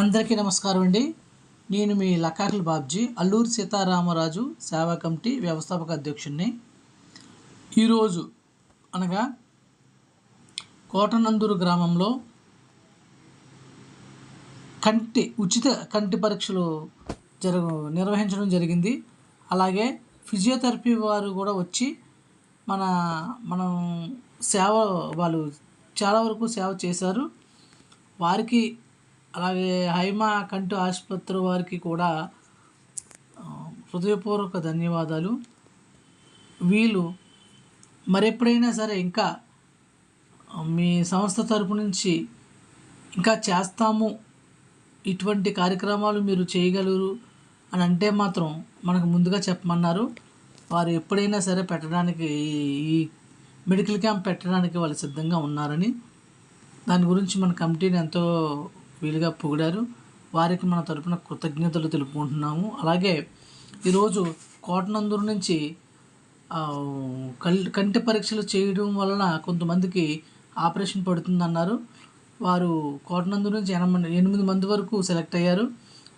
అందరికీ నమస్కారం అండి. నేను మీ లకాకుల బాబ్జీ అల్లూరి సీతారామరాజు సేవా కమిటీ వ్యవస్థాపక అధ్యక్షుడిని ఈరోజు అనగా కోటనందూరు గ్రామంలో కంటి ఉచిత కంటి పరీక్షలు జరగ నిర్వహించడం జరిగింది. అలాగే ఫిజియోథెరపీ వారు కూడా వచ్చి మన మనం సేవ వాళ్ళు చాలా వరకు సేవ చేశారు. వారికి అలాగే హైమా కంటి ఆసుపత్రి వారికి కూడా హృదయపూర్వక ధన్యవాదాలు. వీళ్ళు మరెప్పుడైనా సరే ఇంకా మీ సంస్థ తరపు నుంచి ఇంకా చేస్తాము ఇటువంటి కార్యక్రమాలు మీరు చేయగలరు అని అంటే మాత్రం మనకు ముందుగా చెప్పమన్నారు. వారు ఎప్పుడైనా సరే పెట్టడానికి ఈ- ఈ మెడికల్ క్యాంప్ పెట్టడానికి వాళ్ళు సిద్ధంగా ఉన్నారని. దాని గురించి మన కమిటీని ఎంతో వీలుగా పొగిడారు. వారికి మన తరపున కృతజ్ఞతలు తెలుపుకుంటున్నాము. అలాగే ఈరోజు కోటనందూరు నుంచి కల్ కంటి పరీక్షలు చేయడం వలన కొంతమందికి ఆపరేషన్ పడుతుందన్నారు. వారు కోటనందూరు నుంచి ఎనభై ఎనిమిది మంది వరకు సెలెక్ట్ అయ్యారు.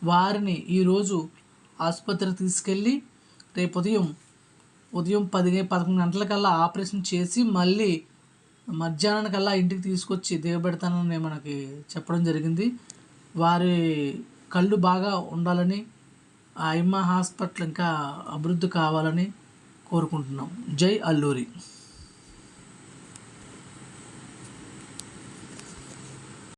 వారిని ఈరోజు ఆసుపత్రికి తీసుకెళ్ళి రేపు ఉదయం ఉదయం పది పదకొండు గంటలకల్లా ఆపరేషన్ చేసి మళ్ళీ మధ్యాహ్నానికల్లా ఇంటికి తీసుకొచ్చి దిగబెడతానని మనకి చెప్పడం జరిగింది. వారి కళ్ళు బాగా ఉండాలని ఆ ఇమ్మ హాస్పిటల్ ఇంకా అభివృద్ధి కావాలని కోరుకుంటున్నాం. జై అల్లూరి.